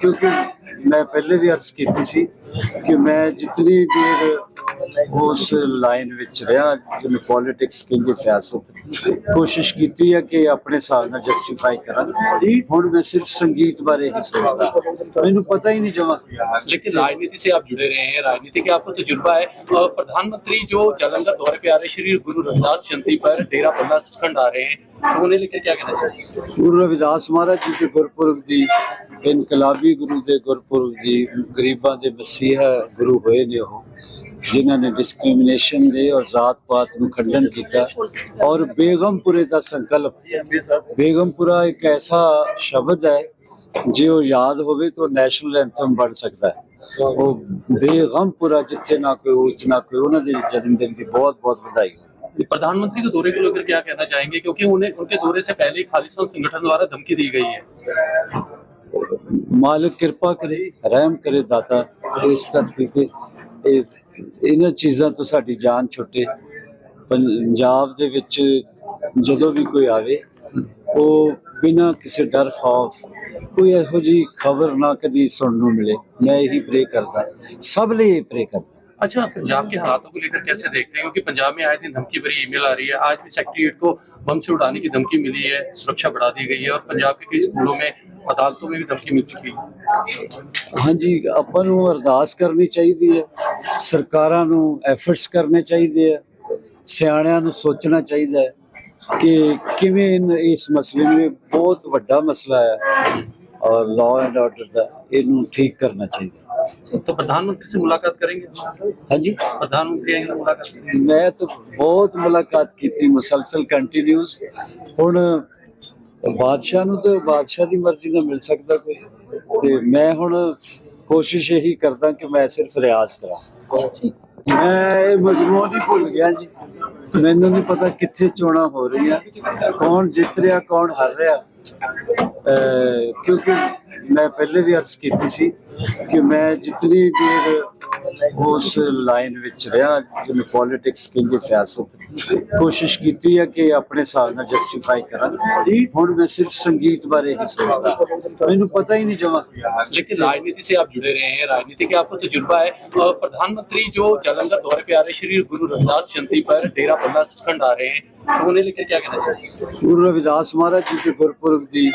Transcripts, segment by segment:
ਕਿਉਂਕਿ ਮੈਂ ਪਹਿਲੇ ਵੀ ਅਰਜ਼ ਕੀਤੀ ਸੀ ਕਿ ਮੈਂ ਜਿਤਨੀ ਦੇਰ ਉਸ ਲਾਈਨ ਵਿੱਚ ਰਿਹਾ ਜਿਵੇਂ ਪੋਲਿਟਿਕਸ ਕਹਿੰਦੇ ਸਿਆਸਤ ਕੋਸ਼ਿਸ਼ ਕੀਤੀ ਹੈ ਕਿ ਆਪਣੇ ਹਿਸਾਬ ਨਾਲ ਜਸਟੀਫਾਈ ਕਰਾਂ ਹੁਣ ਮੈਂ ਸਿਰਫ ਸੰਗੀਤ ਬਾਰੇ ਹੀ ਸੋਚਦਾ ਮੈਨੂੰ ਪਤਾ ही नहीं जमा लेकिन राजनीति से आप जुड़े रहे हैं राजनीति के आपको तजुर्बा है और प्रधानमंत्री जो जालंधर दौरे पे आ रहे हैं, श्री गुरु रविदास जयंती पर डेरा बल्ला सचखंड आ रहे हैं उन्हें लेकर क्या कहना चाहिए ਗੁਰੂ ਰਵਿਦਾਸ ਮਹਾਰਾਜ ਜੀ ਦੇ ਗੁਰਪੁਰਬ ਦੀ ਇਨਕਲਾਬੀ ਗੁਰੂ ਦੇ ਗੁਰਪੁਰਬ ਦੀ ਗਰੀਬਾਂ ਦੇ ਮਸੀਹਾ ਗੁਰੂ ਹੋਏ ਨੇ ਉਹ ਜਿਨ੍ਹਾਂ ਨੇ ਡਿਸਕ੍ਰਿਮੀਨੇਸ਼ਨ ਦੇ ਔਰ ਜ਼ਾਤ ਪਾਤ ਨੂੰ ਖੰਡਨ ਕੀਤਾ ਔਰ ਬੇਗਮਪੁਰੇ ਦਾ ਸੰਕਲਪ ਬੇਗਮਪੁਰਾ ਇੱਕ ਐਸਾ ਸ਼ਬਦ ਹੈ ਜੇ ਉਹ ਯਾਦ ਹੋਵੇ ਤਾਂ ਨੈਸ਼ਨਲ ਐਂਥਮ ਬਣ ਸਕਦਾ ਹੈ ਉਹ ਬੇਗਮਪੁਰਾ ਜਿੱਥੇ ਨਾ ਕੋਈ ਉੱਚ ਨਾ ਕੋਈ ਉਹਨਾਂ ਦੇ ਜਨਮ ਦਿਨ ਦੀ ਬਹੁਤ ਬਹੁਤ ਵਧਾਈ प्रधानमंत्री के दौरे को लेकर क्या कहना चाहेंगे क्योंकि उन्हें उनके दौरे से पहले ही खालिस्तान संगठन द्वारा धमकी दी गई है ਮਾਲਕ ਕਿਰਪਾ ਕਰੇ ਰਹਿਮ ਕਰੇ ਦਾਤਾ ਇਸ ਧਰਤੀ ਤੇ ਇਹ ਇਹਨਾਂ ਚੀਜ਼ਾਂ ਤੋਂ ਸਾਡੀ ਜਾਨ ਛੁੱਟੇ। ਪੰਜਾਬ ਦੇ ਵਿੱਚ ਜਦੋਂ ਵੀ ਕੋਈ ਆਵੇ, ਉਹ ਬਿਨਾਂ ਕਿਸੇ ਡਰ, ਖੌਫ, ਕੋਈ ਇਹੋ ਜੀ ਖਬਰ ਨਾ ਕਦੀ ਸੁਣਨ ਨੂੰ ਮਿਲੇ। ਮੈਂ ਇਹੀ ਪ੍ਰੇ ਕਰਦਾ। ਸਭ ਲਈ ਪ੍ਰੇ ਕਰਦਾ। अच्छा पंजाब के हालातों को लेकर कैसे देखते हैं क्योंकि पंजाब में आए दिन धमकी भरी ईमेल आ रही है आज भी सेक्रेटरीट को बम से उड़ाने की धमकी मिली है सुरक्षा बढ़ा दी गई है और पंजाब के कई स्कूलों में अदालतों में भी धमकी मिल चुकी है ਹਾਂਜੀ ਆਪਾਂ ਨੂੰ ਅਰਦਾਸ ਕਰਨੀ ਚਾਹੀਦੀ ਹੈ ਸਰਕਾਰਾਂ ਨੂੰ ਐਫਰਟਸ ਕਰਨੇ ਚਾਹੀਦੇ ਆ ਸਿਆਣਿਆਂ ਨੂੰ ਸੋਚਣਾ ਚਾਹੀਦਾ ਹੈ ਕਿ ਕਿਵੇਂ ਇਨ- ਇਸ ਮਸਲੇ ਨੂੰ ਇਹ ਬਹੁਤ ਵੱਡਾ ਮਸਲਾ ਹੈ ਔਰ ਲਾਅ ਐਂਡ ਆਰਡਰ ਦਾ ਇਹਨੂੰ ਠੀਕ ਕਰਨਾ ਚਾਹੀਦਾ तो प्रधानमंत्री से मुलाकात करेंगे ਹਾਂਜੀ प्रधानमंत्री आएंगे तो मुलाकात करेंगे ਮੈਂ ਤਾਂ ਬਹੁਤ ਮੁਲਾਕਾਤ ਕੀਤੀ ਮੁਸਲਸਲ ਕੰਟੀਨਿਊਸ ਹੁਣ ਬਾਦਸ਼ਾਹ ਨੂੰ ਤਾਂ ਬਾਦਸ਼ਾਹ ਦੀ ਮਰਜ਼ੀ ਨਾਲ ਮਿਲ ਸਕਦਾ ਕੋਈ ਤੇ ਮੈਂ ਹੁਣ ਕੋਸ਼ਿਸ਼ ਇਹੀ ਕਰਦਾ ਕਿ ਮੈਂ ਸਿਰਫ ਰਿਆਜ਼ ਕਰਾਂ ਮੈਂ ਇਹ ਮਜ਼ਮੂਨ ਹੀ ਭੁੱਲ ਗਿਆ ਜੀ ਮੈਨੂੰ ਨਹੀਂ ਪਤਾ ਕਿੱਥੇ ਚੋਣਾਂ ਹੋ ਰਹੀਆਂ, ਕੌਣ ਜਿੱਤ ਰਿਹਾ, ਕੌਣ ਹਾਰ ਰਿਹਾ। ਕਿਉਂਕਿ ਮੈਂ ਪਹਿਲੇ ਵੀ ਅਰਜ਼ ਕੀਤੀ ਸੀ ਕਿ ਮੈਂ ਜਿਤਨੀ ਦੇਰ ਉਸ ਲਾਈਨ ਵਿੱਚ ਰਿਹਾ ਜਿਵੇਂ ਪੋਲਿਟਿਕਸ ਕਹਿੰਦੇ ਸਿਆਸਤ ਕੋਸ਼ਿਸ਼ ਕੀਤੀ ਹੈ ਕਿ ਆਪਣੇ ਹਿਸਾਬ ਨਾਲ ਜਸਟੀਫਾਈ ਕਰਾਂ ਹੁਣ ਮੈਂ ਸਿਰਫ ਸੰਗੀਤ ਬਾਰੇ ਹੀ ਸੋਚਦਾ ਮੈਨੂੰ ਪਤਾ ਹੀ ਨਹੀਂ ਜਮਾ लेकिन राजनीति से आप जुड़े रहे हैं राजनीति के आपको तजुर्बा है और प्रधानमंत्री जो जालंधर दौरे पे आ रहे हैं, श्री गुरु रविदास जयंती पर डेरा बल्ला सचखंड आ रहे हैं उन्हें लेकर क्या कहना चाहिए ਗੁਰੂ ਰਵਿਦਾਸ ਮਹਾਰਾਜ ਜੀ ਦੇ ਗੁਰਪੁਰਬ ਦੀ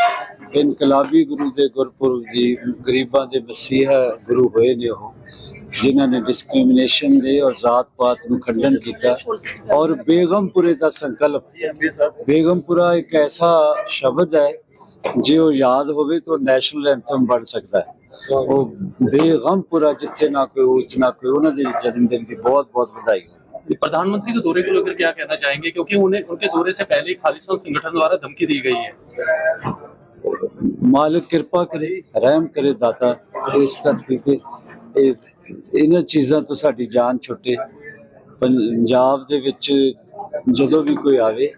ਇਨਕਲਾਬੀ ਗੁਰੂ ਦੇ ਗੁਰਪੁਰਬ ਦੀ ਗਰੀਬਾਂ ਦੇ ਮਸੀਹਾ ਗੁਰੂ ਹੋਏ ਨੇ ਉਹ ਜਿਨ੍ਹਾਂ ਨੇ ਡਿਸਕ੍ਰਿਮੀਨੇਸ਼ਨ ਦੇ ਔਰ ਜ਼ਾਤ ਪਾਤ ਨੂੰ ਖੰਡਨ ਕੀਤਾ ਔਰ ਬੇਗਮਪੁਰੇ ਦਾ ਸੰਕਲਪ ਬੇਗਮਪੁਰਾ ਇੱਕ ਐਸਾ ਸ਼ਬਦ ਹੈ ਜੇ ਉਹ ਯਾਦ ਹੋਵੇ ਤਾਂ ਨੈਸ਼ਨਲ ਐਂਥਮ ਬਣ ਸਕਦਾ ਹੈ ਉਹ ਬੇਗਮਪੁਰਾ ਜਿੱਥੇ ਨਾ ਕੋਈ ਉੱਚ ਨਾ ਕੋਈ ਉਹਨਾਂ ਦੇ ਜਨਮ ਦਿਨ ਦੀ ਬਹੁਤ ਬਹੁਤ ਵਧਾਈ प्रधानमंत्री के दौरे को लेकर क्या कहना चाहेंगे क्योंकि उन्हें उनके दौरे से पहले ही खालिस्तान संगठन द्वारा धमकी दी गई है ਮਾਲਕ ਕਿਰਪਾ ਕਰੇ, ਰਹਿਮ ਕਰੇ ਦਾਤਾ ਇਸ ਧਰਤੀ ਤੇ। ਇਹਨਾਂ ਚੀਜ਼ਾਂ ਤੋਂ ਸਾਡੀ ਜਾਨ ਛੁੱਟੇ। ਪੰਜਾਬ ਦੇ ਵਿੱਚ ਜਦੋਂ ਵੀ ਕੋਈ ਆਵੇ,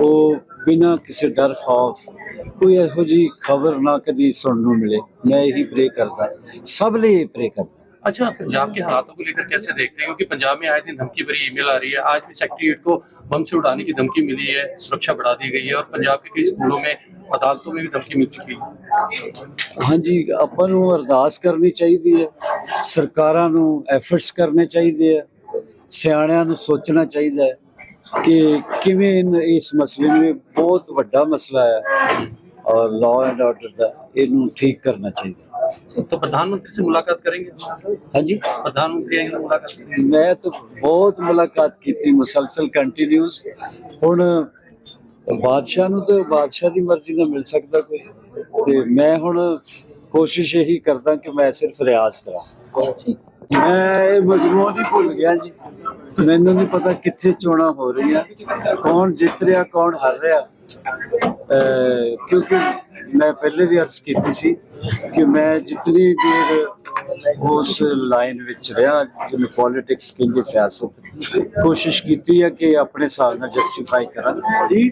ਉਹ ਬਿਨਾਂ ਕਿਸੇ ਡਰ, ਖੌਫ, ਕੋਈ ਇਹੋ ਜੀ ਖਬਰ ਨਾ ਕਦੀ ਸੁਣਨ ਨੂੰ ਮਿਲੇ। ਮੈਂ ਇਹੀ ਪ੍ਰੇ ਕਰਦਾ। ਸਭ ਲਈ ਪ੍ਰੇ ਕਰਦਾ। अच्छा पंजाब के हालातों को लेकर कैसे देखते हैं क्योंकि पंजाब में आए दिन धमकी भरी ईमेल आ रही है आज भी सेक्रेटरीट को बम से उड़ाने की धमकी मिली है सुरक्षा बढ़ा दी गई है और पंजाब के कई स्कूलों में अदालतों में भी धमकी मिल चुकी है ਹਾਂਜੀ ਆਪਾਂ ਨੂੰ ਅਰਦਾਸ ਕਰਨੀ ਚਾਹੀਦੀ ਹੈ ਸਰਕਾਰਾਂ ਨੂੰ ਐਫਰਟਸ ਕਰਨੇ ਚਾਹੀਦੇ ਆ ਸਿਆਣਿਆਂ ਨੂੰ ਸੋਚਣਾ ਚਾਹੀਦਾ ਹੈ ਕਿ ਕਿਵੇਂ ਇਨ- ਇਸ ਮਸਲੇ ਨੂੰ ਇਹ ਬਹੁਤ ਵੱਡਾ ਮਸਲਾ ਹੈ ਔਰ ਲਾਅ ਐਂਡ ਆਰਡਰ ਦਾ ਇਹਨੂੰ ਠੀਕ ਕਰਨਾ ਚਾਹੀਦਾ तो प्रधानमंत्री से मुलाकात करेंगे ਹਾਂਜੀ प्रधानमंत्री आएंगे तो मुलाकात करेंगे ਮੈਂ ਤਾਂ ਬਹੁਤ ਮੁਲਾਕਾਤ ਕੀਤੀ ਮੁਸਲਸਲ ਕੰਟੀਨਿਊਸ ਹੁਣ ਬਾਦਸ਼ਾਹ ਨੂੰ ਤਾਂ ਬਾਦਸ਼ਾਹ ਦੀ ਮਰਜ਼ੀ ਨਾਲ ਮਿਲ ਸਕਦਾ ਕੋਈ ਤੇ ਮੈਂ ਹੁਣ ਕੋਸ਼ਿਸ਼ ਇਹੀ ਕਰਦਾ ਕਿ ਮੈਂ ਸਿਰਫ ਰਿਆਜ਼ ਕਰਾਂ ਮੈਂ ਇਹ ਮਜ਼ਮੂਨ ਹੀ ਭੁੱਲ ਗਿਆ ਜੀ ਮੈਨੂੰ ਨਹੀਂ ਪਤਾ ਕਿੱਥੇ ਚੋਣਾਂ ਹੋ ਰਹੀਆਂ ਕੌਣ ਜਿੱਤ ਰਿਹਾ ਕੌਣ ਹਾਰ ਰਿਹਾ ਅਹ ਕਿਉਂਕਿ ਮੈਂ ਪਹਿਲੇ ਵੀ ਅਰਜ਼ ਕੀਤੀ ਸੀ ਕਿ ਮੈਂ ਜਿਤਨੀ ਦੇਰ ਉਸ ਲਾਈਨ ਵਿੱਚ ਰਿਹਾ ਜਿਵੇਂ ਪੋਲਿਟਿਕਸ ਕਹਿੰਦੇ ਸਿਆਸਤ ਕੋਸ਼ਿਸ਼ ਕੀਤੀ ਹੈ ਕਿ ਆਪਣੇ ਹਿਸਾਬ ਨਾਲ ਜਸਟੀਫਾਈ ਕਰਾਂ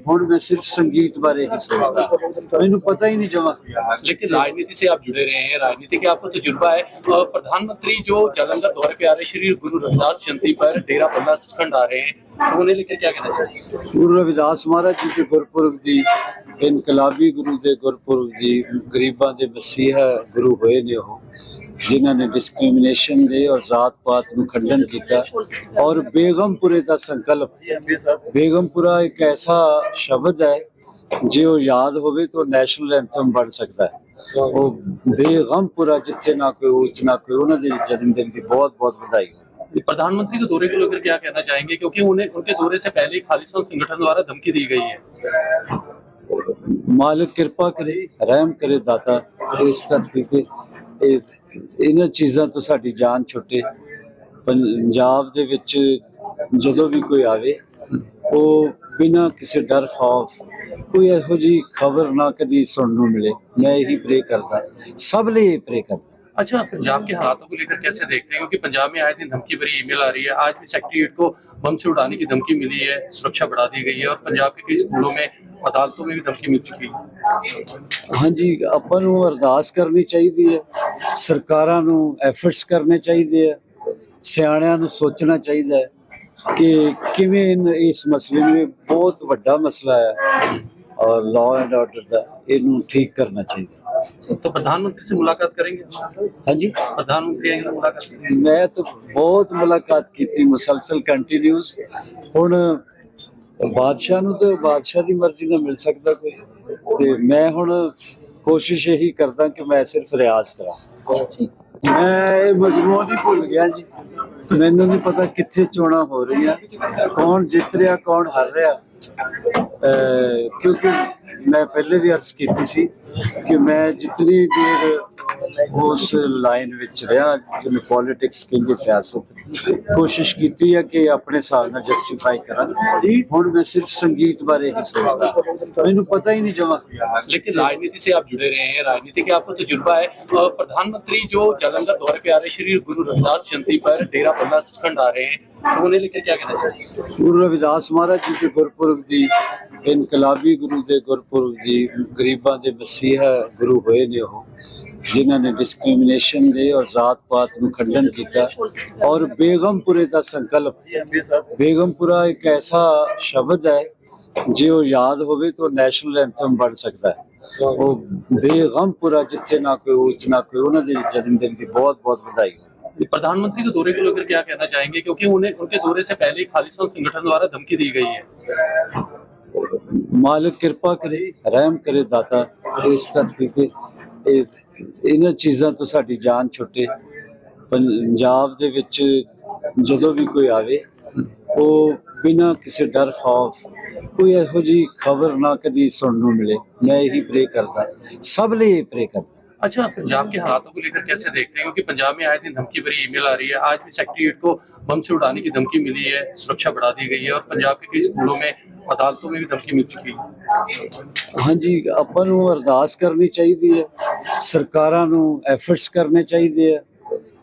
ਹੁਣ ਮੈਂ ਸਿਰਫ ਸੰਗੀਤ ਬਾਰੇ ਹੀ ਸੋਚਦਾ ਮੈਨੂੰ ਪਤਾ ਹੀ ਨਹੀਂ ਜਮਾ लेकिन राजनीति से आप जुड़े रहे हैं राजनीति के आपको तजुर्बा है और प्रधानमंत्री जो जालंधर दौरे पे आ रहे हैं, श्री गुरु रविदास जयंती पर डेरा बल्ला सचखंड आ रहे हैं उन्हें लेकर क्या कहना चाहिए ਗੁਰੂ ਰਵਿਦਾਸ ਮਹਾਰਾਜ ਜੀ ਦੇ ਗੁਰਪੁਰਬ ਦੀ ਇਨਕਲਾਬੀ ਗੁਰੂ ਦੇ ਗੁਰਪੁਰਬ ਦੀ ਗਰੀਬਾਂ ਦੇ ਮਸੀਹਾ ਗੁਰੂ ਹੋਏ ਨੇ ਉਹ ਜਿਨ੍ਹਾਂ ਨੇ ਡਿਸਕ੍ਰਿਮੀਨੇਸ਼ਨ ਦੇ ਔਰ ਜ਼ਾਤ ਪਾਤ ਨੂੰ ਖੰਡਨ ਕੀਤਾ ਔਰ ਬੇਗਮਪੁਰੇ ਦਾ ਸੰਕਲਪ ਬੇਗਮਪੁਰਾ ਇੱਕ ਐਸਾ ਸ਼ਬਦ ਹੈ ਜੇ ਉਹ ਯਾਦ ਹੋਵੇ ਤਾਂ ਨੈਸ਼ਨਲ ਐਂਥਮ ਬਣ ਸਕਦਾ ਹੈ ਉਹ ਬੇਗਮਪੁਰਾ ਜਿੱਥੇ ਨਾ ਕੋਈ ਉੱਚ ਨਾ ਕੋਈ ਉਹਨਾਂ ਦੇ ਜਨਮ ਦਿਨ ਦੀ ਬਹੁਤ ਬਹੁਤ ਵਧਾਈ ਹੋ प्रधानमंत्री के दौरे को लेकर क्या कहना चाहेंगे क्योंकि उन्हें उनके दौरे से पहले ही खालिस्तान संगठन द्वारा धमकी दी गई है ਮਾਲਕ ਕਿਰਪਾ ਕਰੇ ਰਹਿਮ ਕਰੇ ਦਾਤਾ ਇਸ ਧਰਤੀ ਤੇ ਇਹ ਇਹਨਾਂ ਚੀਜ਼ਾਂ ਤੋਂ ਸਾਡੀ ਜਾਨ ਛੁੱਟੇ। ਪੰਜਾਬ ਦੇ ਵਿੱਚ ਜਦੋਂ ਵੀ ਕੋਈ ਆਵੇ, ਉਹ ਬਿਨਾਂ ਕਿਸੇ ਡਰ, ਖੌਫ, ਕੋਈ ਇਹੋ ਜੀ ਖਬਰ ਨਾ ਕਦੀ ਸੁਣਨ ਨੂੰ ਮਿਲੇ। ਮੈਂ ਇਹੀ ਪ੍ਰੇ ਕਰਦਾ। ਸਭ ਲਈ ਪ੍ਰੇ ਕਰਦਾ। अच्छा पंजाब के हालातों को लेकर कैसे देखते हैं क्योंकि पंजाब में आए दिन धमकी भरी ईमेल आ रही है आज भी सेक्रेटरीट को बम से उड़ाने की धमकी मिली है सुरक्षा बढ़ा दी गई है और पंजाब के कई स्कूलों में अदालतों में भी धमकी मिल चुकी है ਹਾਂਜੀ ਆਪਾਂ ਨੂੰ ਅਰਦਾਸ ਕਰਨੀ ਚਾਹੀਦੀ ਹੈ ਸਰਕਾਰਾਂ ਨੂੰ ਐਫਰਟਸ ਕਰਨੇ ਚਾਹੀਦੇ ਆ ਸਿਆਣਿਆਂ ਨੂੰ ਸੋਚਣਾ ਚਾਹੀਦਾ ਹੈ ਕਿ ਕਿਵੇਂ ਇਨ- ਇਸ ਮਸਲੇ ਨੂੰ ਇਹ ਬਹੁਤ ਵੱਡਾ ਮਸਲਾ ਹੈ ਔਰ ਲਾਅ ਐਂਡ ਆਰਡਰ ਦਾ ਇਹਨੂੰ ਠੀਕ ਕਰਨਾ ਚਾਹੀਦਾ तो प्रधानमंत्री से मुलाकात करेंगे ਹਾਂਜੀ प्रधानमंत्री आएंगे तो मुलाकात करेंगे ਮੈਂ ਤਾਂ ਬਹੁਤ ਮੁਲਾਕਾਤ ਕੀਤੀ ਮੁਸਲਸਲ ਕੰਟੀਨਿਊਸ ਹੁਣ ਬਾਦਸ਼ਾਹ ਨੂੰ ਤਾਂ ਬਾਦਸ਼ਾਹ ਦੀ ਮਰਜ਼ੀ ਨਾਲ ਮਿਲ ਸਕਦਾ ਕੋਈ ਤੇ ਮੈਂ ਹੁਣ ਕੋਸ਼ਿਸ਼ ਇਹੀ ਕਰਦਾ ਕਿ ਮੈਂ ਸਿਰਫ ਰਿਆਜ਼ ਕਰਾਂ ਮੈਂ ਇਹ ਮਜ਼ਮੂਨ ਹੀ ਭੁੱਲ ਗਿਆ ਜੀ ਮੈਨੂੰ ਨਹੀਂ ਪਤਾ ਕਿੱਥੇ ਚੋਣਾਂ ਹੋ ਰਹੀਆਂ ਕੌਣ ਜਿੱਤ ਰਿਹਾ ਕੌਣ ਹਾਰ ਰਿਹਾ ਅਹ ਕਿਉਂਕਿ ਮੈਂ ਪਹਿਲੇ ਵੀ ਅਰਜ਼ ਕੀਤੀ ਸੀ ਕਿ ਮੈਂ ਜਿਤਨੀ ਦੇਰ ਉਸ ਲਾਈਨ ਵਿੱਚ ਰਿਹਾ ਜਿਵੇਂ ਪੋਲਿਟਿਕਸ ਕਹਿੰਦੇ ਸਿਆਸਤ ਕੋਸ਼ਿਸ਼ ਕੀਤੀ ਹੈ ਕਿ ਆਪਣੇ ਹਿਸਾਬ ਨਾਲ ਜਸਟੀਫਾਈ ਕਰਾਂ ਹੁਣ ਮੈਂ ਸਿਰਫ ਸੰਗੀਤ ਬਾਰੇ ਹੀ ਸੋਚਦਾ ਮੈਨੂੰ ਪਤਾ ਹੀ ਨਹੀਂ ਜਮਾ लेकिन राजनीति से आप जुड़े रहे हैं राजनीति के आपको तजुर्बा है और प्रधानमंत्री जो जालंधर दौरे पे आ रहे हैं, श्री गुरु रविदास जयंती पर डेरा बल्ला सचखंड आ रहे हैं उन्हें लेकर क्या कहना चाहिए ਗੁਰੂ ਰਵਿਦਾਸ ਮਹਾਰਾਜ ਜੀ ਦੇ ਗੁਰਪੁਰਬ ਦੀ ਇਨਕਲਾਬੀ ਗੁਰੂ ਦੇ ਗੁਰਪੁਰਬ ਦੀ ਗਰੀਬਾਂ ਦੇ ਮਸੀਹਾ ਗੁਰੂ ਹੋਏ ਨੇ ਉਹ ਜਿਨ੍ਹਾਂ ਨੇ ਡਿਸਕ੍ਰਿਮੀਨੇਸ਼ਨ ਦੇ ਔਰ ਜ਼ਾਤ ਪਾਤ ਨੂੰ ਖੰਡਨ ਕੀਤਾ ਔਰ ਬੇਗਮਪੁਰੇ ਦਾ ਸੰਕਲਪ ਬੇਗਮਪੁਰਾ ਇੱਕ ਐਸਾ ਸ਼ਬਦ ਹੈ ਜੇ ਉਹ ਯਾਦ ਹੋਵੇ ਤਾਂ ਨੈਸ਼ਨਲ ਐਂਥਮ ਬਣ ਸਕਦਾ ਹੈ ਉਹ ਬੇਗਮਪੁਰਾ ਜਿੱਥੇ ਨਾ ਕੋਈ ਉੱਚ ਨਾ ਕੋਈ ਉਹਨਾਂ ਦੇ ਜਨਮ ਦਿਨ ਦੀ ਬਹੁਤ ਬਹੁਤ ਵਧਾਈ ਹੋ प्रधानमंत्री के दौरे को लेकर क्या कहना चाहेंगे क्योंकि उन्हें उनके दौरे से पहले ही खालिस्तान संगठन द्वारा धमकी दी गई है ਮਾਲਕ ਕਿਰਪਾ ਕਰੇ ਰਹਿਮ ਕਰੇ ਦਾਤਾ ਇਸ ਧਰਤੀ ਤੇ ਇਹ ਇਹਨਾਂ ਚੀਜ਼ਾਂ ਤੋਂ ਸਾਡੀ ਜਾਨ ਛੁੱਟੇ। ਪੰਜਾਬ ਦੇ ਵਿੱਚ ਜਦੋਂ ਵੀ ਕੋਈ ਆਵੇ, ਉਹ ਬਿਨਾਂ ਕਿਸੇ ਡਰ, ਖੌਫ, ਕੋਈ ਇਹੋ ਜੀ ਖਬਰ ਨਾ ਕਦੀ ਸੁਣਨ ਨੂੰ ਮਿਲੇ। ਮੈਂ ਇਹੀ ਪ੍ਰੇ ਕਰਦਾ। ਸਭ ਲਈ ਪ੍ਰੇ ਕਰਦਾ। अच्छा पंजाब के हालातों को लेकर कैसे देखते हैं क्योंकि पंजाब में आए दिन धमकी भरी ईमेल आ रही है आज भी सेक्रेटरीट को बम से उड़ाने की धमकी मिली है सुरक्षा बढ़ा दी गई है और पंजाब के कई स्कूलों में अदालतों में भी धमकी मिल चुकी है ਹਾਂਜੀ ਆਪਾਂ ਨੂੰ ਅਰਦਾਸ ਕਰਨੀ ਚਾਹੀਦੀ ਹੈ ਸਰਕਾਰਾਂ ਨੂੰ ਐਫਰਟਸ ਕਰਨੇ ਚਾਹੀਦੇ ਆ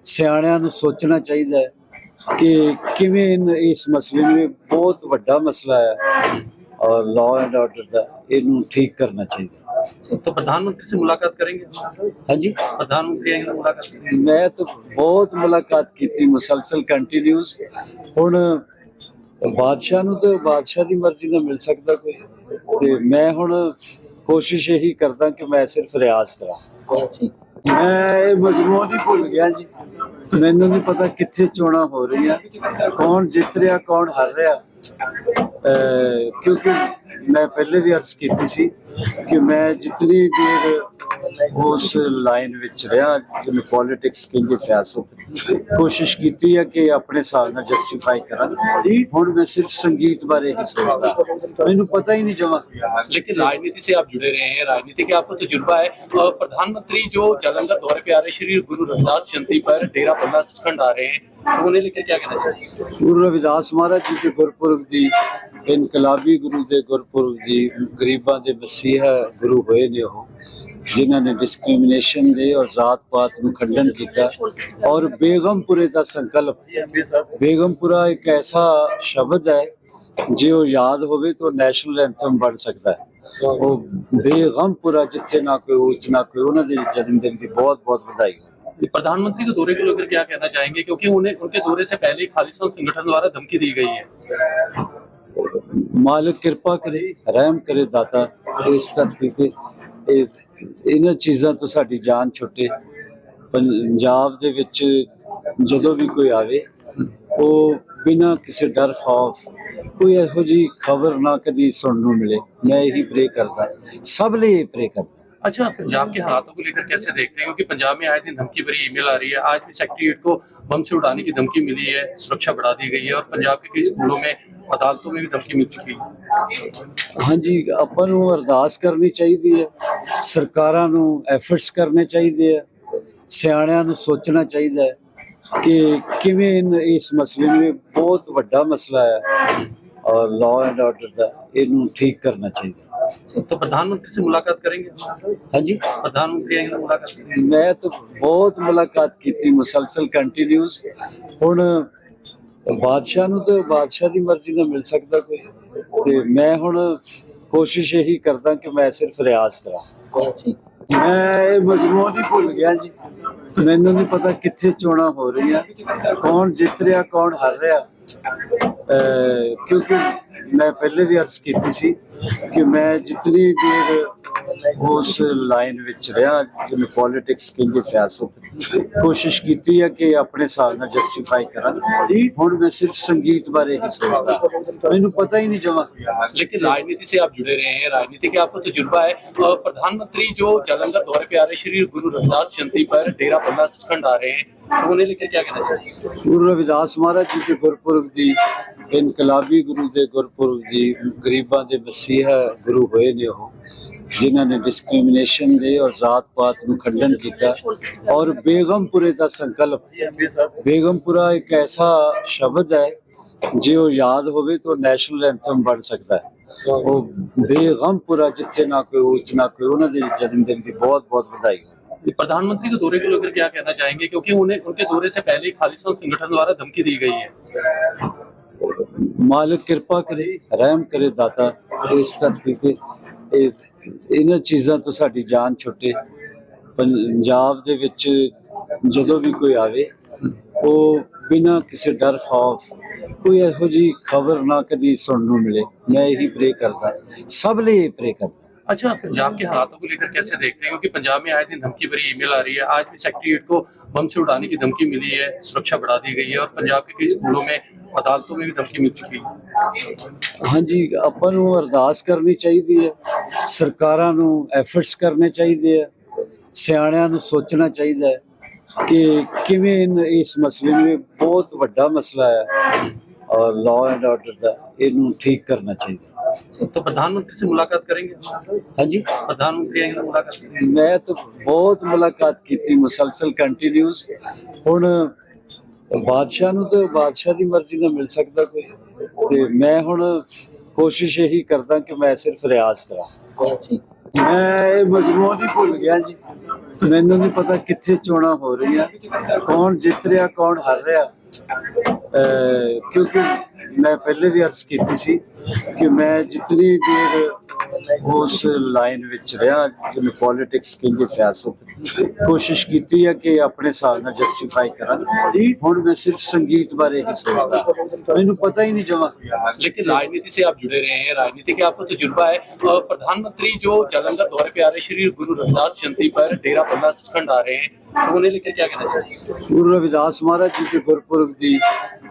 ਸਿਆਣਿਆਂ ਨੂੰ ਸੋਚਣਾ ਚਾਹੀਦਾ ਹੈ ਕਿ ਕਿਵੇਂ ਇਨ- ਇਸ ਮਸਲੇ ਨੂੰ ਇਹ ਬਹੁਤ ਵੱਡਾ ਮਸਲਾ ਹੈ ਔਰ ਲਾਅ ਐਂਡ ਆਰਡਰ ਦਾ ਇਹਨੂੰ ਠੀਕ ਕਰਨਾ ਚਾਹੀਦਾ तो प्रधानमंत्री से मुलाकात करेंगे ਹਾਂਜੀ प्रधानमंत्री आएंगे तो मुलाकात करेंगे ਮੈਂ ਤਾਂ ਬਹੁਤ ਮੁਲਾਕਾਤ ਕੀਤੀ ਮੁਸਲਸਲ ਕੰਟੀਨਿਊਸ ਹੁਣ ਬਾਦਸ਼ਾਹ ਨੂੰ ਤਾਂ ਬਾਦਸ਼ਾਹ ਦੀ ਮਰਜ਼ੀ ਨਾਲ ਮਿਲ ਸਕਦਾ ਕੋਈ ਤੇ ਮੈਂ ਹੁਣ ਕੋਸ਼ਿਸ਼ ਇਹੀ ਕਰਦਾ ਕਿ ਮੈਂ ਸਿਰਫ ਰਿਆਜ਼ ਕਰਾਂ ਮੈਂ ਇਹ ਮਜ਼ਮੂਨ ਹੀ ਭੁੱਲ ਗਿਆ ਜੀ ਮੈਨੂੰ ਨਹੀਂ ਪਤਾ ਕਿੱਥੇ ਚੋਣਾਂ ਹੋ ਰਹੀਆਂ ਕੌਣ ਜਿੱਤ ਰਿਹਾ ਕੌਣ ਹਾਰ ਰਿਹਾ ਅਹ ਕਿਉਂਕਿ ਮੈਂ ਪਹਿਲੇ ਵੀ ਅਰਜ਼ ਕੀਤੀ ਸੀ ਕਿ ਮੈਂ ਜਿਤਨੀ ਦੇਰ ਉਸ ਲਾਈਨ ਵਿੱਚ ਰਿਹਾ ਜਿਵੇਂ ਪੋਲਿਟਿਕਸ ਕਹਿੰਦੇ ਸਿਆਸਤ ਕੋਸ਼ਿਸ਼ ਕੀਤੀ ਹੈ ਕਿ ਆਪਣੇ ਹਿਸਾਬ ਨਾਲ ਜਸਟੀਫਾਈ ਕਰਾਂ ਹੁਣ ਮੈਂ ਸਿਰਫ ਸੰਗੀਤ ਬਾਰੇ ਹੀ ਸੋਚਦਾ ਮੈਨੂੰ ਪਤਾ ਹੀ ਨਹੀਂ ਜਮਾ लेकिन राजनीति से आप जुड़े रहे हैं राजनीति के आपको तजुर्बा है और प्रधानमंत्री जो जालंधर दौरे पे आ रहे हैं, श्री गुरु रविदास जयंती पर डेरा बल्ला सचखंड आ रहे हैं उन्हें लेकर क्या कहना चाहिए ਗੁਰੂ ਰਵਿਦਾਸ ਮਹਾਰਾਜ ਜੀ ਦੇ ਗੁਰਪੁਰਬ ਦੀ ਇਨਕਲਾਬੀ ਗੁਰੂ ਦੇ ਗੁਰਪੁਰਬ ਦੀ ਗਰੀਬਾਂ ਦੇ ਮਸੀਹਾ ਗੁਰੂ ਹੋਏ ਨੇ ਉਹ ਜਿਨ੍ਹਾਂ ਨੇ ਡਿਸਕ੍ਰਿਮੀਨੇਸ਼ਨ ਦੇ ਔਰ ਜ਼ਾਤ ਪਾਤ ਨੂੰ ਖੰਡਨ ਕੀਤਾ ਔਰ ਬੇਗਮਪੁਰੇ ਦਾ ਸੰਕਲਪ ਬੇਗਮਪੁਰਾ ਇੱਕ ਐਸਾ ਸ਼ਬਦ ਹੈ ਜੇ ਉਹ ਯਾਦ ਹੋਵੇ ਤਾਂ ਨੈਸ਼ਨਲ ਐਂਥਮ ਬਣ ਸਕਦਾ ਹੈ ਉਹ ਬੇਗਮਪੁਰਾ ਜਿੱਥੇ ਨਾ ਕੋਈ ਉੱਚ ਨਾ ਕੋਈ ਉਹਨਾਂ ਦੇ ਜਨਮ ਦਿਨ ਦੀ ਬਹੁਤ ਬਹੁਤ ਵਧਾਈ प्रधानमंत्री के दौरे को लेकर क्या कहना चाहेंगे क्योंकि उन्हें उनके दौरे से पहले ही खालिस्तान संगठन द्वारा धमकी दी गई है ਮਾਲਕ ਕਿਰਪਾ ਕਰੇ ਰਹਿਮ ਕਰੇ ਦਾਤਾ ਇਸ ਧਰਤੀ ਤੇ ਇਹ ਇਹਨਾਂ ਚੀਜ਼ਾਂ ਤੋਂ ਸਾਡੀ ਜਾਨ ਛੁੱਟੇ। ਪੰਜਾਬ ਦੇ ਵਿੱਚ ਜਦੋਂ ਵੀ ਕੋਈ ਆਵੇ, ਉਹ ਬਿਨਾਂ ਕਿਸੇ ਡਰ, ਖੌਫ, ਕੋਈ ਇਹੋ ਜੀ ਖਬਰ ਨਾ ਕਦੀ ਸੁਣਨ ਨੂੰ ਮਿਲੇ। ਮੈਂ ਇਹੀ ਪ੍ਰੇ ਕਰਦਾ। ਸਭ ਲਈ ਇਹ ਪ੍ਰੇ ਕਰਦਾ। अच्छा पंजाब के हालातों को लेकर कैसे देखते हैं क्योंकि पंजाब में आए दिन धमकी भरी ईमेल आ रही है आज भी सेक्रेटरीट को बम से उड़ाने की धमकी मिली है सुरक्षा बढ़ा दी गई है और पंजाब के कई स्कूलों में अदालतों में भी धमकी मिल चुकी है ਹਾਂਜੀ ਆਪਾਂ ਨੂੰ ਅਰਦਾਸ ਕਰਨੀ ਚਾਹੀਦੀ ਹੈ ਸਰਕਾਰਾਂ ਨੂੰ ਐਫਰਟਸ ਕਰਨੇ ਚਾਹੀਦੇ ਆ ਸਿਆਣਿਆਂ ਨੂੰ ਸੋਚਣਾ ਚਾਹੀਦਾ ਹੈ ਕਿ ਕਿਵੇਂ ਇਨ- ਇਸ ਮਸਲੇ ਨੂੰ ਇਹ ਬਹੁਤ ਵੱਡਾ ਮਸਲਾ ਹੈ ਔਰ ਲਾਅ ਐਂਡ ਆਰਡਰ ਦਾ ਇਹਨੂੰ ਠੀਕ ਕਰਨਾ ਚਾਹੀਦਾ तो प्रधानमंत्री से मुलाकात करेंगे ਹਾਂਜੀ प्रधानमंत्री आएंगे तो मुलाकात करेंगे ਮੈਂ ਤਾਂ ਬਹੁਤ ਮੁਲਾਕਾਤ ਕੀਤੀ ਮੁਸਲਸਲ ਕੰਟੀਨਿਊਸ ਹੁਣ ਬਾਦਸ਼ਾਹ ਨੂੰ ਤਾਂ ਬਾਦਸ਼ਾਹ ਦੀ ਮਰਜ਼ੀ ਨਾਲ ਮਿਲ ਸਕਦਾ ਕੋਈ ਤੇ ਮੈਂ ਹੁਣ ਕੋਸ਼ਿਸ਼ ਇਹੀ ਕਰਦਾ ਕਿ ਮੈਂ ਸਿਰਫ ਰਿਆਜ਼ ਕਰਾਂ ਮੈਂ ਇਹ ਮਜ਼ਮੂਨ ਹੀ ਭੁੱਲ ਗਿਆ ਜੀ ਮੈਨੂੰ ਨਹੀਂ ਪਤਾ ਕਿੱਥੇ ਚੋਣਾਂ ਹੋ ਰਹੀਆਂ ਕੌਣ ਜਿੱਤ ਰਿਹਾ ਕੌਣ ਹਾਰ ਰਿਹਾ ਅਹ ਕਿਉਂਕਿ ਮੈਂ ਪਹਿਲੇ ਵੀ ਅਰਜ਼ ਕੀਤੀ ਸੀ ਕਿ ਮੈਂ ਜਿਤਨੀ ਦੇਰ ਉਸ ਲਾਈਨ ਵਿੱਚ ਰਿਹਾ ਜਿਵੇਂ ਪੋਲਿਟਿਕਸ ਕਹਿੰਦੇ ਸਿਆਸਤ ਕੋਸ਼ਿਸ਼ ਕੀਤੀ ਹੈ ਕਿ ਆਪਣੇ ਹਿਸਾਬ ਨਾਲ ਜਸਟੀਫਾਈ ਕਰਾਂ ਹੁਣ ਮੈਂ ਸਿਰਫ ਸੰਗੀਤ ਬਾਰੇ ਹੀ ਸੋਚਦਾ ਮੈਨੂੰ ਪਤਾ ਹੀ ਨਹੀਂ ਜਮਾ लेकिन राजनीति से आप जुड़े रहे हैं राजनीति का आपको तजुर्बा है और प्रधानमंत्री जो जालंधर दौरे पे आ रहे हैं श्री गुरु रविदास जयंती पर डेरा बल्ला सचखंड आ रहे हैं तो उन्हें लेकर क्या कहना चाहिए ਗੁਰੂ ਰਵਿਦਾਸ ਮਹਾਰਾਜ ਜੀ ਦੇ ਗੁਰਪੁਰਬ ਦੀ ਇਨਕਲਾਬੀ ਗੁਰੂ ਦੇ ਗੁਰਪੁਰਬ ਦੀ ਗਰੀਬਾਂ ਦੇ ਮਸੀਹਾ ਗੁਰੂ ਹੋਏ ਨੇ ਉਹ ਜਿਨ੍ਹਾਂ ਨੇ ਡਿਸਕ੍ਰਿਮੀਨੇਸ਼ਨ ਦੇ ਔਰ ਜ਼ਾਤ ਪਾਤ ਨੂੰ ਖੰਡਨ ਕੀਤਾ ਔਰ ਬੇਗਮਪੁਰੇ ਦਾ ਸੰਕਲਪ ਬੇਗਮਪੁਰਾ ਇੱਕ ਐਸਾ ਸ਼ਬਦ ਹੈ ਜੇ ਉਹ ਯਾਦ ਹੋਵੇ ਤਾਂ ਨੈਸ਼ਨਲ ਐਂਥਮ ਬਣ ਸਕਦਾ ਹੈ ਉਹ ਬੇਗਮਪੁਰਾ ਜਿੱਥੇ ਨਾ ਕੋਈ ਉੱਚ ਨਾ ਕੋਈ ਉਹਨਾਂ ਦੇ ਜਨਮ ਦਿਨ ਦੀ ਬਹੁਤ ਬਹੁਤ ਵਧਾਈ प्रधानमंत्री के दौरे को लेकर क्या कहना चाहेंगे क्योंकि उन्हें उनके दौरे से पहले ही खालिस्तान संगठन द्वारा धमकी दी गई है ਮਾਲਕ ਕਿਰਪਾ ਕਰੇ ਰਹਿਮ ਕਰੇ ਦਾਤਾ ਇਸ ਧਰਤੀ ਤੇ ਇਹ ਇਹਨਾਂ ਚੀਜ਼ਾਂ ਤੋਂ ਸਾਡੀ ਜਾਨ ਛੁੱਟੇ। ਪੰਜਾਬ ਦੇ ਵਿੱਚ ਜਦੋਂ ਵੀ ਕੋਈ ਆਵੇ, ਉਹ ਬਿਨਾਂ ਕਿਸੇ ਡਰ, ਖੌਫ, ਕੋਈ ਇਹੋ ਜੀ ਖਬਰ ਨਾ ਕਦੀ ਸੁਣਨ ਨੂੰ ਮਿਲੇ। ਮੈਂ ਇਹੀ ਪ੍ਰੇ ਕਰਦਾ। ਸਭ ਲਈ ਇਹ ਪ੍ਰੇ ਕਰਦਾ। अच्छा पंजाब के हालातों को लेकर कैसे देखते हैं क्योंकि पंजाब में आए दिन धमकी भरी ईमेल आ रही है आज भी सेक्रेटरीट को बम से उड़ाने की धमकी मिली है सुरक्षा बढ़ा दी गई है और पंजाब के कई स्कूलों में अदालतों में भी धमकी मिल चुकी है ਹਾਂਜੀ ਆਪਾਂ ਨੂੰ ਅਰਦਾਸ ਕਰਨੀ ਚਾਹੀਦੀ ਹੈ ਸਰਕਾਰਾਂ ਨੂੰ ਐਫਰਟਸ ਕਰਨੇ ਚਾਹੀਦੇ ਆ ਸਿਆਣਿਆਂ ਨੂੰ ਸੋਚਣਾ ਚਾਹੀਦਾ ਹੈ ਕਿ ਕਿਵੇਂ ਇਨ- ਇਸ ਮਸਲੇ ਨੂੰ ਇਹ ਬਹੁਤ ਵੱਡਾ ਮਸਲਾ ਹੈ ਔਰ ਲਾਅ ਐਂਡ ਆਰਡਰ ਦਾ ਇਹਨੂੰ ਠੀਕ ਕਰਨਾ ਚਾਹੀਦਾ तो प्रधानमंत्री से मुलाकात करेंगे ਹਾਂਜੀ प्रधानमंत्री आएंगे तो मुलाकात करेंगे ਮੈਂ ਤਾਂ ਬਹੁਤ ਮੁਲਾਕਾਤ ਕੀਤੀ ਮੁਸਲਸਲ ਕੰਟੀਨਿਊਸ ਹੁਣ ਬਾਦਸ਼ਾਹ ਨੂੰ ਤਾਂ ਬਾਦਸ਼ਾਹ ਦੀ ਮਰਜ਼ੀ ਨਾਲ ਮਿਲ ਸਕਦਾ ਕੋਈ ਤੇ ਮੈਂ ਹੁਣ ਕੋਸ਼ਿਸ਼ ਇਹੀ ਕਰਦਾ ਕਿ ਮੈਂ ਸਿਰਫ ਰਿਆਜ਼ ਕਰਾਂ ਮੈਂ ਇਹ ਮਜ਼ਮੂਨ ਹੀ ਭੁੱਲ ਗਿਆ ਜੀ ਮੈਨੂੰ ਨਹੀਂ ਪਤਾ ਕਿੱਥੇ ਚੋਣਾਂ ਹੋ ਰਹੀਆਂ ਕੌਣ ਜਿੱਤ ਰਿਹਾ ਕੌਣ ਹਾਰ ਰਿਹਾ ਅਹ ਕਿਉਂਕਿ ਮੈਂ ਪਹਿਲੇ ਵੀ ਅਰਜ਼ ਕੀਤੀ ਸੀ ਕਿ ਮੈਂ ਜਿਤਨੀ ਦੇਰ ਉਸ ਲਾਈਨ ਵਿੱਚ ਰਿਹਾ ਜਿਵੇਂ ਪੋਲਿਟਿਕਸ ਕਹਿੰਦੇ ਸਿਆਸਤ ਕੋਸ਼ਿਸ਼ ਕੀਤੀ ਹੈ ਕਿ ਆਪਣੇ ਹਿਸਾਬ ਨਾਲ ਜਸਟੀਫਾਈ ਕਰਾਂ ਹੁਣ ਮੈਂ ਸਿਰਫ ਸੰਗੀਤ ਬਾਰੇ ਹੀ ਸੋਚਦਾ ਮੈਨੂੰ ਪਤਾ ਹੀ ਨਹੀਂ ਜਮਾ लेकिन राजनीति से आप जुड़े रहे हैं राजनीति का आपको तजुर्बा है और प्रधानमंत्री जो जालंधर दौरे पे आ रहे हैं श्री गुरु रविदास जयंती पर डेरा बल्ला सचखंड आ रहे हैं तो उन्हें लेकर क्या कहना चाहिए ਗੁਰੂ ਰਵਿਦਾਸ ਮਹਾਰਾਜ ਜੀ ਦੇ ਗੁਰਪੁਰਬ ਦੀ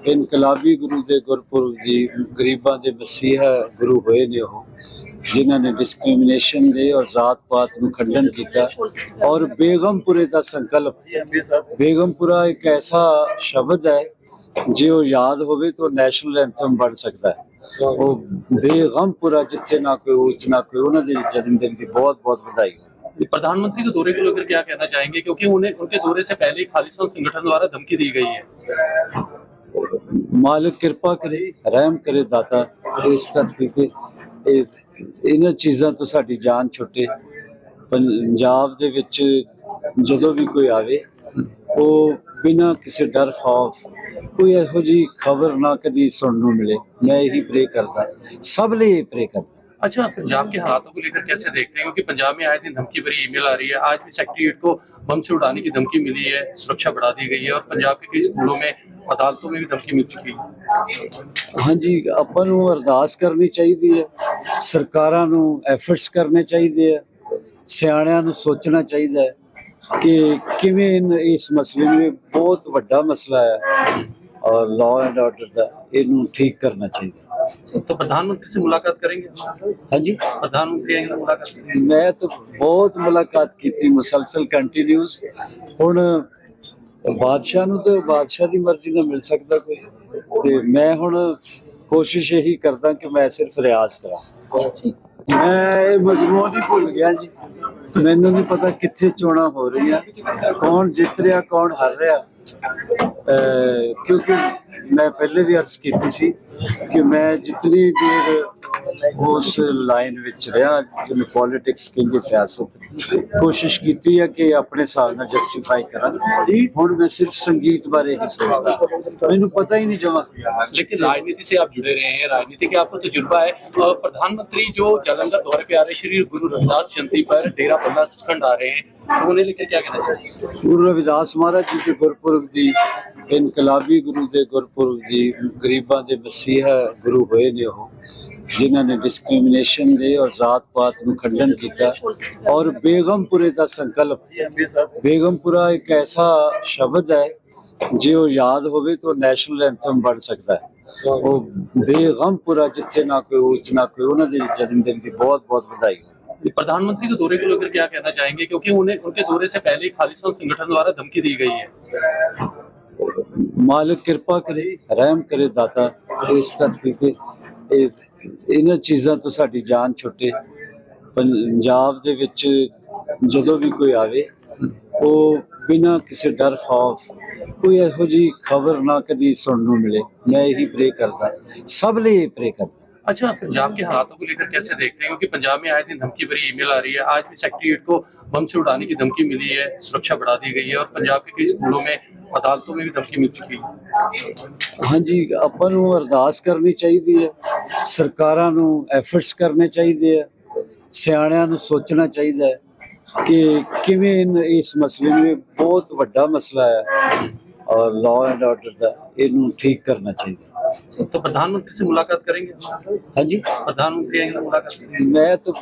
ਇਨਕਲਾਬੀ ਗੁਰੂ ਦੇ ਗੁਰਪੁਰਬ ਦੀ ਗਰੀਬਾਂ ਦੇ ਮਸੀਹਾ ਗੁਰੂ ਹੋਏ ਨੇ ਉਹ ਜਿਨ੍ਹਾਂ ਨੇ ਡਿਸਕ੍ਰਿਮੀਨੇਸ਼ਨ ਦੇ ਔਰ ਜ਼ਾਤ ਪਾਤ ਨੂੰ ਖੰਡਨ ਕੀਤਾ ਔਰ ਬੇਗਮਪੁਰੇ ਦਾ ਸੰਕਲਪ ਬੇਗਮਪੁਰਾ ਇੱਕ ਐਸਾ ਸ਼ਬਦ ਹੈ ਜੇ ਉਹ ਯਾਦ ਹੋਵੇ ਤਾਂ ਨੈਸ਼ਨਲ ਐਂਥਮ ਬਣ ਸਕਦਾ ਹੈ ਉਹ ਬੇਗਮਪੁਰਾ ਜਿੱਥੇ ਨਾ ਕੋਈ ਉੱਚ ਨਾ ਕੋਈ ਉਹਨਾਂ ਦੇ ਜਨਮ ਦਿਨ ਦੀ ਬਹੁਤ ਬਹੁਤ ਵਧਾਈ प्रधानमंत्री के दौरे को लेकर क्या कहना चाहेंगे क्योंकि उन्हें उनके दौरे से पहले ही खालिस्तान संगठन द्वारा धमकी दी गई है ਮਾਲਕ ਕਿਰਪਾ ਕਰੇ ਰਹਿਮ ਕਰੇ ਦਾਤਾ ਇਸ ਧਰਤੀ ਤੇ ਇਹ ਇਹਨਾਂ ਚੀਜ਼ਾਂ ਤੋਂ ਸਾਡੀ ਜਾਨ ਛੁੱਟੇ। ਪੰਜਾਬ ਦੇ ਵਿੱਚ ਜਦੋਂ ਵੀ ਕੋਈ ਆਵੇ, ਉਹ ਬਿਨਾਂ ਕਿਸੇ ਡਰ, ਖੌਫ, ਕੋਈ ਇਹੋ ਜੀ ਖਬਰ ਨਾ ਕਦੀ ਸੁਣਨ ਨੂੰ ਮਿਲੇ। ਮੈਂ ਇਹੀ ਪ੍ਰੇ ਕਰਦਾ। ਸਭ ਲਈ ਪ੍ਰੇ ਕਰਦਾ। अच्छा पंजाब के हालातों को लेकर कैसे देखते हैं क्योंकि पंजाब में आए दिन धमकी भरी ईमेल आ रही है आज भी सेक्रेटरीट को बम से उड़ाने की धमकी मिली है सुरक्षा बढ़ा दी गई है और पंजाब के कई स्कूलों में अदालतों में भी धमकी मिल चुकी है ਹਾਂਜੀ ਆਪਾਂ ਨੂੰ ਅਰਦਾਸ ਕਰਨੀ ਚਾਹੀਦੀ ਹੈ ਸਰਕਾਰਾਂ ਨੂੰ ਐਫਰਟਸ ਕਰਨੇ ਚਾਹੀਦੇ ਆ ਸਿਆਣਿਆਂ ਨੂੰ ਸੋਚਣਾ ਚਾਹੀਦਾ ਹੈ ਕਿ ਕਿਵੇਂ ਇਨ- ਇਸ ਮਸਲੇ ਨੂੰ ਇਹ ਬਹੁਤ ਵੱਡਾ ਮਸਲਾ ਹੈ ਔਰ ਲਾਅ ਐਂਡ ਆਰਡਰ ਦਾ ਇਹਨੂੰ ਠੀਕ ਕਰਨਾ ਚਾਹੀਦਾ तो प्रधानमंत्री से मुलाकात करेंगे ਹਾਂਜੀ प्रधानमंत्री आएंगे तो मुलाकात करेंगे ਮੈਂ ਤਾਂ ਬਹੁਤ ਮੁਲਾਕਾਤ ਕੀਤੀ ਮੁਸਲਸਲ ਕੰਟੀਨਿਊਸ ਹੁਣ ਬਾਦਸ਼ਾਹ ਨੂੰ ਤਾਂ ਬਾਦਸ਼ਾਹ ਦੀ ਮਰਜ਼ੀ ਨਾਲ ਮਿਲ ਸਕਦਾ ਕੋਈ ਤੇ ਮੈਂ ਹੁਣ ਕੋਸ਼ਿਸ਼ ਇਹੀ ਕਰਦਾ ਕਿ ਮੈਂ ਸਿਰਫ ਰਿਆਜ਼ ਕਰਾਂ ਮੈਂ ਇਹ ਮਜ਼ਮੂਨ ਹੀ ਭੁੱਲ ਗਿਆ ਜੀ ਮੈਨੂੰ ਨਹੀਂ ਪਤਾ ਕਿੱਥੇ ਚੋਣਾਂ ਹੋ ਰਹੀਆਂ ਕੌਣ ਜਿੱਤ ਰਿਹਾ ਕੌਣ ਹਾਰ ਰਿਹਾ ਅਹ ਕਿਉਂਕਿ ਮੈਂ ਪਹਿਲੇ ਵੀ ਅਰਜ਼ ਕੀਤੀ ਸੀ ਕਿ ਮੈਂ ਜਿਤਨੀ ਦੇਰ ਉਸ ਲਾਈਨ ਵਿੱਚ ਰਿਹਾ ਜਿਵੇਂ ਪੋਲਿਟਿਕਸ ਕਹਿੰਦੇ ਸਿਆਸਤ ਕੋਸ਼ਿਸ਼ ਕੀਤੀ ਹੈ ਕਿ ਆਪਣੇ ਹਿਸਾਬ ਨਾਲ ਜਸਟੀਫਾਈ ਕਰਾਂ ਹੁਣ ਮੈਂ ਸਿਰਫ ਸੰਗੀਤ ਬਾਰੇ ਹੀ ਸੋਚਦਾ ਮੈਨੂੰ ਪਤਾ ਹੀ ਨਹੀਂ ਜਮਾ लेकिन राजनीति से आप जुड़े रहे हैं राजनीति का आपको तजुर्बा है और प्रधानमंत्री जो जालंधर दौरे पे आ रहे हैं श्री गुरु रविदास जयंती पर डेरा बल्ला सचखंड आ रहे हैं तो उन्हें लेकर क्या कहना चाहिए ਗੁਰੂ ਰਵਿਦਾਸ ਮਹਾਰਾਜ ਜੀ ਦੇ ਗੁਰਪੁਰਬ ਦੀ ਇਨਕਲਾਬੀ ਗੁਰੂ ਦੇ ਗੁਰਪੁਰਬ ਦੀ ਗਰੀਬਾਂ ਦੇ ਮਸੀਹਾ ਗੁਰੂ ਹੋਏ ਨੇ ਉਹ ਜਿਨ੍ਹਾਂ ਨੇ ਡਿਸਕ੍ਰਿਮੀਨੇਸ਼ਨ ਦੇ ਔਰ ਜ਼ਾਤ ਪਾਤ ਨੂੰ ਖੰਡਨ ਕੀਤਾ ਔਰ ਬੇਗਮਪੁਰੇ ਦਾ ਸੰਕਲਪ ਬੇਗਮਪੁਰਾ ਇੱਕ ਐਸਾ ਸ਼ਬਦ ਹੈ ਜੇ ਉਹ ਯਾਦ ਹੋਵੇ ਤਾਂ ਨੈਸ਼ਨਲ ਐਂਥਮ ਬਣ ਸਕਦਾ ਹੈ ਉਹ ਬੇਗਮਪੁਰਾ ਜਿੱਥੇ ਨਾ ਕੋਈ ਉੱਚ ਨਾ ਕੋਈ ਉਹਨਾਂ ਦੇ ਜਨਮ ਦਿਨ ਦੀ ਬਹੁਤ ਬਹੁਤ ਵਧਾਈ प्रधानमंत्री के दौरे को लेकर क्या कहना चाहेंगे क्योंकि उन्हें उनके दौरे से पहले ही खालिस्तान संगठन द्वारा धमकी दी गई है ਮਾਲਕ ਕਿਰਪਾ ਕਰੇ ਰਹਿਮ ਕਰੇ ਦਾਤਾ ਇਸ ਧਰਤੀ ਤੇ ਇਹ ਇਹਨਾਂ ਚੀਜ਼ਾਂ ਤੋਂ ਸਾਡੀ ਜਾਨ ਛੁੱਟੇ ਪੰਜਾਬ ਦੇ ਵਿੱਚ ਜਦੋਂ ਵੀ ਕੋਈ ਆਵੇ ਉਹ ਬਿਨਾਂ ਕਿਸੇ ਡਰ ਖੌਫ ਕੋਈ ਇਹੋ ਜੀ ਖਬਰ ਨਾ ਕਦੀ ਸੁਣਨ ਨੂੰ ਮਿਲੇ ਮੈਂ ਇਹੀ ਪ੍ਰੇ ਕਰਦਾ ਸਭ ਲਈ ਪ੍ਰੇ ਕਰਦਾ अच्छा पंजाब के हालातों को लेकर कैसे देखते हैं क्योंकि पंजाब में आए दिन धमकी भरी ईमेल आ रही है आज भी सेक्रेटरीट को बम से उड़ाने की धमकी मिली है सुरक्षा बढ़ा दी गई है और पंजाब के कई स्कूलों में अदालतों में भी धमकी मिल चुकी है ਹਾਂਜੀ ਆਪਾਂ ਨੂੰ ਅਰਦਾਸ ਕਰਨੀ ਚਾਹੀਦੀ ਹੈ ਸਰਕਾਰਾਂ ਨੂੰ ਐਫਰਟਸ ਕਰਨੇ ਚਾਹੀਦੇ ਆ ਸਿਆਣਿਆਂ ਨੂੰ ਸੋਚਣਾ ਚਾਹੀਦਾ ਹੈ ਕਿ ਕਿਵੇਂ ਇਨ- ਇਸ ਮਸਲੇ ਨੂੰ ਇਹ ਬਹੁਤ ਵੱਡਾ ਮਸਲਾ ਹੈ ਔਰ ਲਾਅ ਐਂਡ ਆਰਡਰ ਦਾ ਇਹਨੂੰ ਠੀਕ ਕਰਨਾ ਚਾਹੀਦਾ तो प्रधानमंत्री से मुलाकात करेंगे ਹਾਂਜੀ प्रधानमंत्री आएंगे तो मुलाकात करेंगे ਮੈਂ ਤਾਂ